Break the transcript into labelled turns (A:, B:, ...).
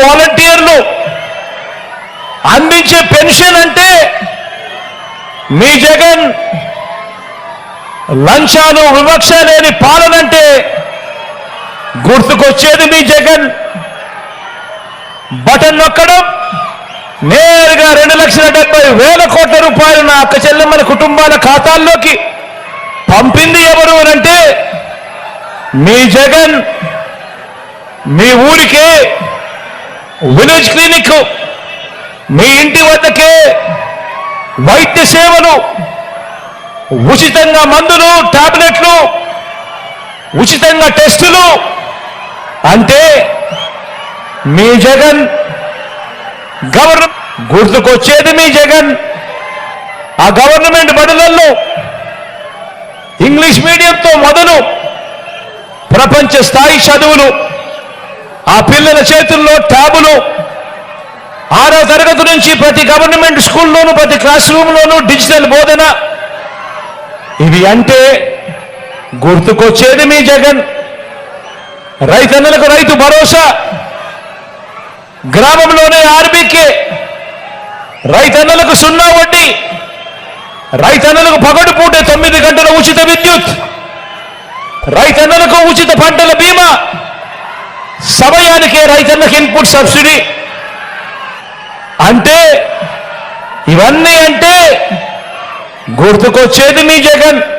A: వాలంటీర్లు అందించే పెన్షన్ అంటే మీ జగన్ లంచాలు వివక్ష లేని పాలనంటే గుర్తుకొచ్చేది మీ జగన్. బటన్ నొక్కడం నేరుగా రెండు లక్షల డెబ్బై వేల కోట్ల రూపాయలు నా అక్క చెల్లెమ్మల కుటుంబాల ఖాతాల్లోకి పంపింది ఎవరు అంటే మీ జగన్ మీ ఊరికే విలేజ్ క్లినిక్ మీ ఇంటి వద్దకే వైద్య సేవలు ఉచితంగా మందులు టాబ్లెట్లు ఉచితంగా టెస్టులు. అంటే మీ జగన్ గవర్న గుర్తుకొచ్చేది మీ జగన్. ఆ గవర్నమెంట్ బడులలో ఇంగ్లీష్ మీడియంతో మొదలు ప్రపంచ స్థాయి చదువులు. ఆ పిల్లల చేతుల్లో ట్యాబులు ఆరో తరగతి నుంచి ప్రతి గవర్నమెంట్ స్కూల్లోనూ ప్రతి క్లాస్ రూమ్లోనూ డిజిటల్ బోధన. ఇవి అంటే గుర్తుకొచ్చేది మీ జగన్. రైతన్నలకు రైతు భరోసా. గ్రామంలోనే ఆర్బీకే. రైతన్నలకు సున్నా వడ్డీ. రైతన్నలకు పగడు పూటే తొమ్మిది గంటల ఉచిత విద్యుత్. రైతన్నలకు ఉచిత పంటల బీమా. సమయానికే రైతన్నకి ఇన్పుట్ సబ్సిడీ అంటే ఇవన్నీ అంటే గుర్తుకొచ్చేది మీ జగన్.